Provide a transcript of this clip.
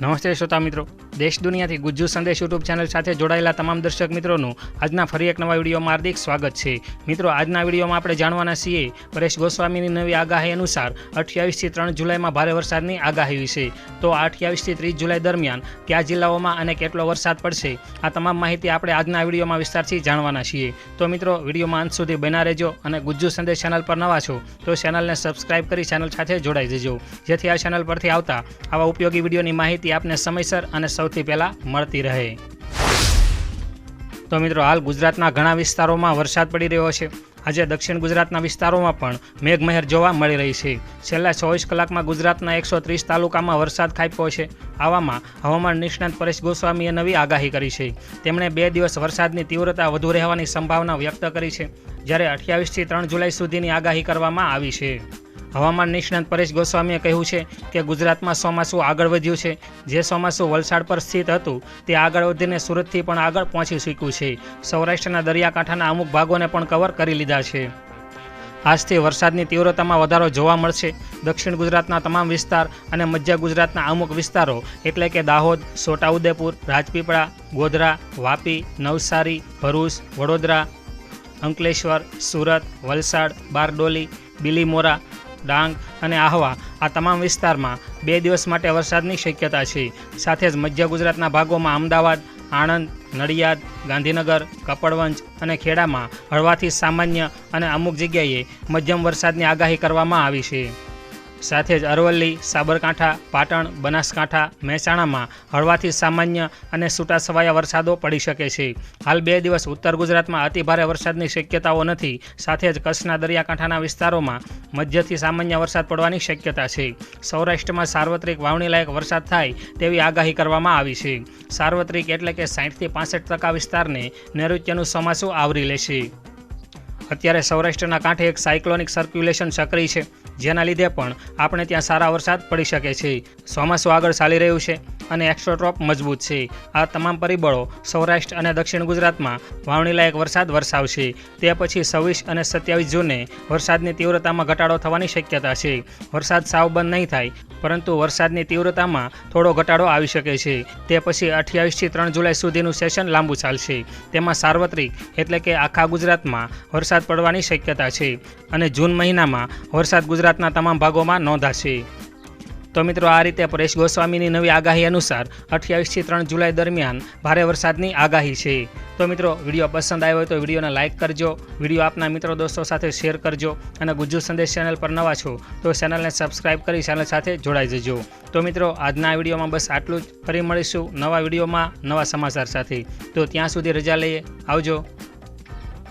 Namaste, Sotámetro. દેશ દુનિયાથી ગુજ્જુ સંદેશ YouTube channel સાથે જોડાયેલા તમામ દર્શક મિત્રોનું આજના ફરી એક નવા વિડીયોમાં હાર્દિક સ્વાગત છે. મિત્રો, આજના વિડીયોમાં આપણે જાણવાના છીએ, પરેશ ગોસ્વામીની નવી આગાહી અનુસાર અઠ્યાવીસથી ત્રણ જુલાઈમાં ભારે વરસાદની આગાહી વિશે. તો આ અઠ્યાવીસથી ત્રીસ જુલાઈ દરમિયાન કયા જિલ્લાઓમાં અને કેટલો વરસાદ પડશે, આ તમામ માહિતી આપણે આજના વિડીયોમાં વિસ્તારથી જાણવાના છીએ. તો મિત્રો, વિડીયોમાં અંત સુધી બના રહેજો અને ગુજ્જુ સંદેશ ચેનલ પર નવા છો, તો ચેનલને સબસ્ક્રાઇબ કરી ચેનલ સાથે જોડાઈ જજો જેથી આ ચેનલ પરથી આવતા આવા ઉપયોગી વિડીયોની માહિતી આપને સમયસર અને સૌથી પહેલાં મળતી રહે. તો મિત્રો, હાલ ગુજરાતના ઘણા વિસ્તારોમાં વરસાદ પડી રહ્યો છે. આજે દક્ષિણ ગુજરાતના વિસ્તારોમાં પણ મેઘમહેર જોવા મળી રહી છે. છેલ્લા ચોવીસ કલાકમાં ગુજરાતના એકસો ત્રીસ તાલુકામાં વરસાદ ખાપ્યો છે. આવામાં હવામાન નિષ્ણાત પરેશ ગોસ્વામીએ નવી આગાહી કરી છે. તેમણે બે દિવસ વરસાદની તીવ્રતા વધુ રહેવાની સંભાવના વ્યક્ત કરી છે. જ્યારે અઠ્યાવીસથી ત્રણ જુલાઈ સુધીની આગાહી કરવામાં આવી છે. હવામાન નિષ્ણાંત પરેશ ગોસ્વામીએ કહ્યું છે કે ગુજરાતમાં ચોમાસું આગળ વધ્યું છે. જે ચોમાસું વલસાડ પર સ્થિત હતું, તે આગળ વધીને સુરતથી પણ આગળ પહોંચી શક્યું છે. સૌરાષ્ટ્રના દરિયાકાંઠાના અમુક ભાગોને પણ કવર કરી લીધા છે. આજથી વરસાદની તીવ્રતામાં વધારો જોવા મળશે. દક્ષિણ ગુજરાતના તમામ વિસ્તાર અને મધ્ય ગુજરાતના અમુક વિસ્તારો, એટલે કે દાહોદ, છોટાઉદેપુર, રાજપીપળા, ગોધરા, વાપી, નવસારી, ભરૂચ, વડોદરા, અંકલેશ્વર, સુરત, વલસાડ, બારડોલી, બિલીમોરા ડાંગ અને આહવા આ તમામ વિસ્તારમાં બે દિવસ માટે વરસાદની શક્યતા છે. સાથે જ મધ્ય ગુજરાતના ભાગોમાં અમદાવાદ, આણંદ, નડિયાદ, ગાંધીનગર, કપડવંજ અને ખેડામાં હળવાથી સામાન્ય અને અમુક જગ્યાએ મધ્યમ વરસાદની આગાહી કરવામાં આવી છે. સાથે જ અરવલ્લી, સાબરકાંઠા, પાટણ, બનાસકાંઠા, મહેસાણામાં હળવાથી સામાન્ય અને છૂટાછવાયા વરસાદો પડી શકે છે. હાલ બે દિવસ ઉત્તર ગુજરાતમાં અતિભારે વરસાદની શક્યતાઓ નથી. સાથે જ કચ્છના દરિયાકાંઠાના વિસ્તારોમાં મધ્યથી સામાન્ય વરસાદ પડવાની શક્યતા છે. સૌરાષ્ટ્રમાં સાર્વત્રિક વાવણીલાયક વરસાદ થાય તેવી આગાહી કરવામાં આવી છે. સાર્વત્રિક એટલે કે સાઠથી પાસઠ ટકા વિસ્તારને નૈઋત્યનું ચોમાસું આવરી લેશે. અત્યારે સૌરાષ્ટ્રના કાંઠે એક સાયક્લોનિક સર્ક્યુલેશન સક્રિય છે. જેના લીધે પણ આપણે ત્યાં સારા વરસાદ પડી શકે છે. ચોમાસું આગળ ચાલી રહ્યું છે. અને એક્સ્ટ્રોટ્રોપ મજબૂત છે. આ તમામ પરિબળો સૌરાષ્ટ્ર અને દક્ષિણ ગુજરાતમાં વાવણીલાયક વરસાદ વરસાવશે. તે પછી છવ્વીસ અને સત્યાવીસ જૂને વરસાદની તીવ્રતામાં ઘટાડો થવાની શક્યતા છે. વરસાદ સાવ બંધ નહીં થાય, પરંતુ વરસાદની તીવ્રતામાં થોડો ઘટાડો આવી શકે છે. તે પછી અઠ્યાવીસથી ત્રણ જુલાઈ સુધીનું સેશન લાંબુ ચાલશે. તેમાં સાર્વત્રિક એટલે કે આખા ગુજરાતમાં વરસાદ પડવાની શક્યતા છે અને જૂન મહિનામાં વરસાદ ગુજરાતના તમામ ભાગોમાં નોંધાશે. તો મિત્રો આ રીતે પરેશ ગોસ્વામીની નવી આગાહી અનુસાર અઠ્યાવીસથી ત્રણ જુલાઈ દરમિયાન ભારે વરસાદની આગાહી છે. તો મિત્રો, વીડિયો પસંદ આવ્યો હોય તો વિડીયોને લાઇક કરજો, વીડિયો આપના મિત્રો દોસ્તો સાથે શેર કરજો અને ગુજ્જુ સંદેશ ચેનલ પર નવા છો તો ચેનલને સબસ્ક્રાઇબ કરી ચેનલ સાથે જોડાઈ જજો. તો મિત્રો, આજના વિડીયોમાં બસ આટલું જ. ફરી મળીશું નવા વિડીયોમાં નવા સમાચાર સાથે. તો ત્યાં સુધી રજા લઈએ. આવજો.